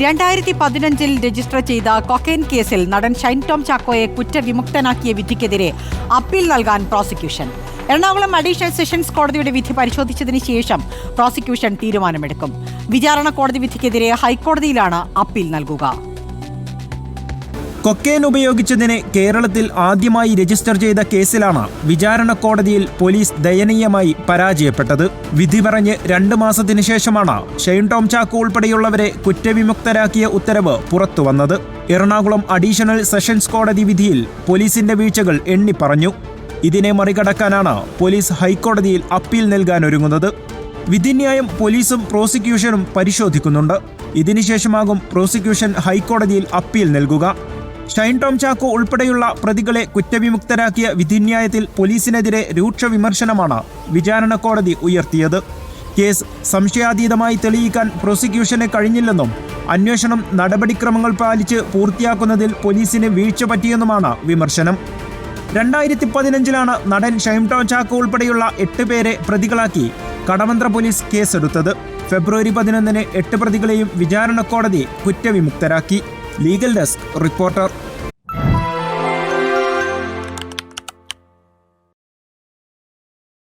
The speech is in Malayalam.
രണ്ടായിരത്തി പതിനഞ്ചിൽ രജിസ്റ്റർ ചെയ്ത കൊക്കൈൻ കേസിൽ നടൻ ഷൈൻ ടോം ചാക്കോയെ കുറ്റവിമുക്തനാക്കിയ വിധിക്കെതിരെ അപ്പീൽ നൽകാൻ പ്രോസിക്യൂഷൻ. എറണാകുളം അഡീഷണൽ സെഷൻസ് കോടതിയുടെ വിധി പരിശോധിച്ചതിന് ശേഷം പ്രോസിക്യൂഷൻ തീരുമാനമെടുക്കും. വിചാരണ കോടതി വിധിക്കെതിരെ ഹൈക്കോടതിയിലാണ് അപ്പീൽ നൽകുക. കൊക്കേൻ ഉപയോഗിച്ചതിന് കേരളത്തിൽ ആദ്യമായി രജിസ്റ്റർ ചെയ്ത കേസിലാണ് വിചാരണ കോടതിയിൽ പോലീസ് ദയനീയമായി പരാജയപ്പെട്ടത്. വിധി പറഞ്ഞ് രണ്ട് മാസത്തിനു ശേഷമാണ് ഷെയ്ൻ ടോം ചാക്കോ ഉൾപ്പെടെയുള്ളവരെ കുറ്റവിമുക്തരാക്കിയ ഉത്തരവ് പുറത്തുവന്നത് എറണാകുളം അഡീഷണൽ സെഷൻസ് കോടതി വിധിയിൽ പോലീസിന്റെ വീഴ്ചകൾ എണ്ണിപ്പറഞ്ഞു ഇതിനെ മറികടക്കാനാണ് പോലീസ് ഹൈക്കോടതിയിൽ അപ്പീൽ നൽകാനൊരുങ്ങുന്നത് വിധിന്യായം പോലീസും പ്രോസിക്യൂഷനും പരിശോധിക്കുന്നുണ്ട്. ഇതിനുശേഷമാകും പ്രോസിക്യൂഷൻ ഹൈക്കോടതിയിൽ അപ്പീൽ നൽകുക. ഷൈൻ ടോം ചാക്കോ ഉൾപ്പെടെയുള്ള പ്രതികളെ കുറ്റവിമുക്തരാക്കിയ വിധിന്യായത്തിൽ പോലീസിനെതിരെ രൂക്ഷ വിമർശനമാണ് വിചാരണ കോടതി ഉയർത്തിയത്. കേസ് സംശയാതീതമായി തെളിയിക്കാൻ പ്രോസിക്യൂഷന് കഴിഞ്ഞില്ലെന്നും അന്വേഷണം നടപടിക്രമങ്ങൾ പാലിച്ച് പൂർത്തിയാക്കുന്നതിൽ പോലീസിന് വീഴ്ച പറ്റിയെന്നുമാണ് വിമർശനം. രണ്ടായിരത്തി പതിനഞ്ചിലാണ് നടൻ ഷൈം ടോം ചാക്കോ ഉൾപ്പെടെയുള്ള എട്ട് പേരെ പ്രതികളാക്കി കടമന്ത്ര പോലീസ് കേസെടുത്തത്. ഫെബ്രുവരി പതിനൊന്നിന് എട്ട് പ്രതികളെയും വിചാരണ കോടതി കുറ്റവിമുക്തരാക്കി. Legal desk reporter